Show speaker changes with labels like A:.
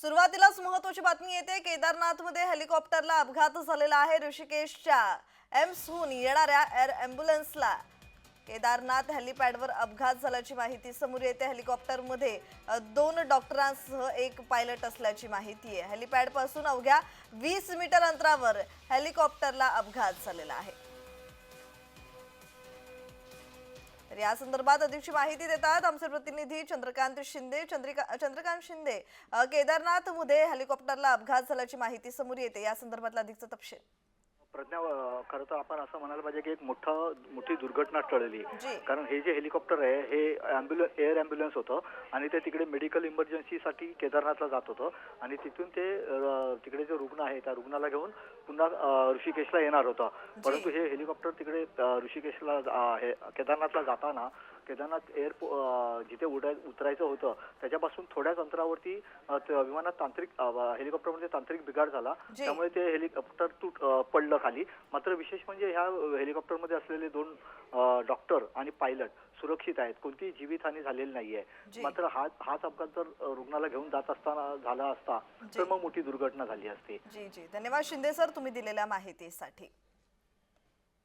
A: सुरुवातीलाच महत्वाची बातमी येते. केदारनाथमध्ये हेलिकॉप्टरला अपघात झालेला आहे ऋषिकेशच्या एम्सहून येणाऱ्या एअर अँब्युलन्सला केदारनाथ हेलिपॅडवर अपघात झाल्याची माहिती समोर येते. हेलिकॉप्टरमध्ये दोन डॉक्टरांसह एक पायलट असल्याची माहिती आहे. हेलिपॅडपासून अवघ्या वीस मीटर अंतरावर हेलिकॉप्टरला अपघात झालेला आहे. या संदर्भात अधिकची माहिती देतात आमचे प्रतिनिधी चंद्रकांत शिंदे. चंद्रिका चंद्रकांत शिंदे केदारनाथ मुधे हेलिकॉप्टरला अपघात झाल्याची माहिती समोर येते. या संदर्भातला अधिकचा तपशील.
B: प्रज्ञा खरं तर आपण असं म्हणायला पाहिजे की एक मोठं मोठी दुर्घटना टळली. कारण हे जे हेलिकॉप्टर आहे हे अँब्युलन्स एअर अँब्युलन्स होतं आणि ते तिकडे मेडिकल इमर्जन्सीसाठी केदारनाथला जात होतं. आणि तिथून ते तिकडे जे रुग्ण आहे त्या रुग्णाला घेऊन पुन्हा ऋषिकेशला येणार होतं. परंतु हे हेलिकॉप्टर तिकडे ऋषिकेशला हे केदारनाथला जाताना केदारनाथ एअर जिथे उडाय उतरायचं होतं त्याच्यापासून थोड्याच अंतरावरती विमानात तांत्रिक हेलिकॉप्टरमध्ये तांत्रिक बिघाड झाला. त्यामुळे ते हेलिकॉप्टर तुट पडलं खाली मात्र विशेष म्हणजे ह्या हेलिकॉप्टरमध्ये असलेले दोन डॉक्टर आणि पायलट सुरक्षित आहेत कोणतीही जीवितहानी झालेली नाहीये
A: जी.
B: मात्र हा हाच अपघात जर रुग्णाला घेऊन जात असताना झाला असता. तर मग मोठी दुर्घटना झाली असती
A: जी जी धन्यवाद शिंदे सर तुम्ही दिलेल्या माहितीसाठी